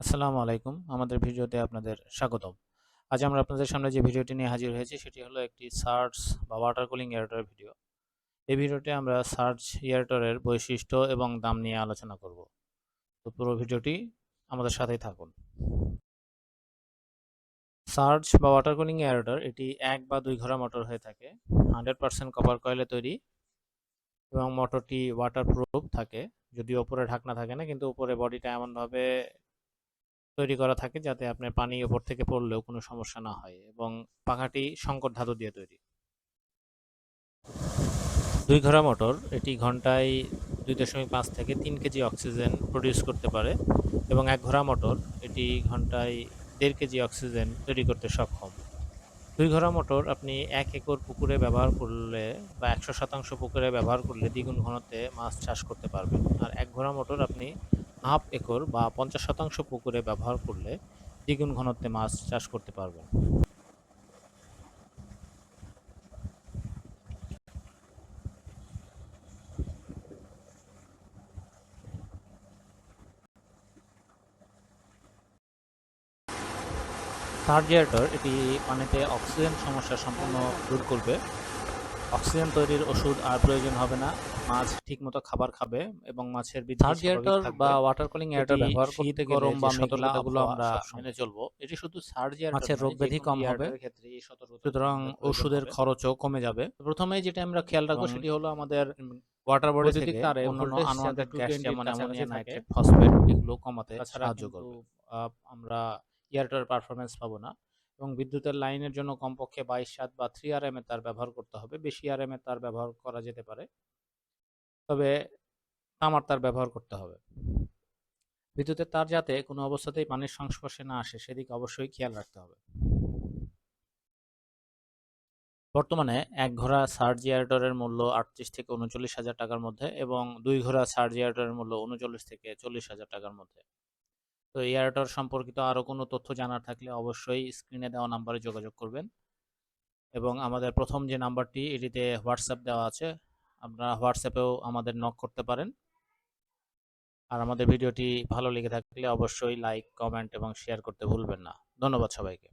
আসসালামু আলাইকুম। আমাদের ভিডিওতে আপনাদের স্বাগতম। আজ আমরা আপনাদের সামনে যে ভিডিওটি নিয়ে হাজির হয়েছি, সেটি হলো একটি সার্চ বা ওয়াটার কুলিং এয়ারটরের ভিডিও এই ভিডিওতে আমরা সার্চ এয়ারটরের বৈশিষ্ট্য এবং দাম নিয়ে আলোচনা করব। তো পুরো ভিডিওটি আমাদের সাথেই থাকুন। সার্চ বা ওয়াটার কুলিং এয়ারটর এটি এক বা দুই ঘোড়া মোটর হয়ে থাকে। হান্ড্রেড পার্সেন্ট কপার কয়েলে তৈরি এবং মোটরটি ওয়াটার প্রুফ থাকে। যদিও উপরে ঢাকনা থাকে না, কিন্তু উপরে বডিটা এমনভাবে তৈরি করা থাকে যাতে আপনার পানি উপর থেকে পড়লেও কোনো সমস্যা না হয় এবং পাখাটি সংকট ধাতু দিয়ে তৈরি। দুই ঘোড়া মোটর, এটি ঘন্টায় দুই দশমিক পাঁচ থেকে তিন কেজি অক্সিজেন প্রডিউস করতে পারে এবং এক ঘোড়া মোটর, এটি ঘন্টায় দেড় কেজি অক্সিজেন তৈরি করতে সক্ষম। দুই ঘোড়া মোটর, আপনি এক একর পুকুরে ব্যবহার করলে বা একশো শতাংশ পুকুরে ব্যবহার করলে দ্বিগুণ ঘনতে মাছ চাষ করতে পারবেন। আর এক ঘোড়া মোটর, আপনি হাফ একর বা পঞ্চাশ শতাংশ পুকুরে ব্যবহার করলে দ্বিগুণ ঘনত্বে মাছ চাষ করতে পারবেন। থার্ড জিয়ারটর এটি পানিতে অক্সিজেন সমস্যা সম্পূর্ণ দূর করবে। অক্সিজেন তৈরির ওষুধ আর প্রয়োজন হবে না। মাছ ঠিকমতো খাবার খাবে এবং মাছের থার্ড স্বাভাবিক বা ওয়াটার কুলিং এয়ারটর ব্যবহার করতে গরম গরম বা সতর্কতাগুলো আমরা মেনে চলবো। এটি শুধু সার্জ মাছের রোগ ব্যাধি কম হবে। সুতরাং ওষুধের খরচও কমে যাবে। প্রথমে যেটা আমরা খেয়াল রাখব সেটি হলো আমাদের ওয়াটার বডি থেকে তারে অন্যান্য আনওয়ান্টেড গ্যাস যেমন অ্যামোনিয়া নাইট্রেট ফসফেট এগুলো কমাতে সাহায্য করবে। আমরা ইয়ারটার পারফরমেন্স পাবো না। এবং বিদ্যুতের লাইনের জন্য কমপক্ষে বাইশ সাত বা থ্রি আর এম এর তার ব্যবহার করতে হবে। বেশি আর এম এর তার ব্যবহার করা যেতে পারে। তবে তামার তার ব্যবহার করতে হবে। বিদ্যুতের তার যাতে কোনো অবস্থাতেই পানির সংস্পর্শে না আসে, সেদিকে অবশ্যই খেয়াল রাখতে হবে। বর্তমানে এক ঘোড়া সার্জিয়ারেটরের মূল্য আটত্রিশ থেকে উনচল্লিশ হাজার টাকার মধ্যে এবং দুই ঘোড়া সার্জিয়ারেটরের মূল্য উনচল্লিশ থেকে চল্লিশ হাজার টাকার মধ্যে। তো এয়ারটার সম্পর্কিত আরও কোনো তথ্য জানার থাকলে অবশ্যই স্ক্রিনে দেওয়া নাম্বারে যোগাযোগ করবেন। এবং আমাদের প্রথম যে নাম্বারটি এটিতে হোয়াটসঅ্যাপ দেওয়া আছে। আপনারা হোয়াটসঅ্যাপেও আমাদের নক করতে পারেন। আর আমাদের ভিডিওটি ভালো লেগে থাকলে অবশ্যই লাইক কমেন্ট এবং শেয়ার করতে ভুলবেন না। ধন্যবাদ সবাইকে।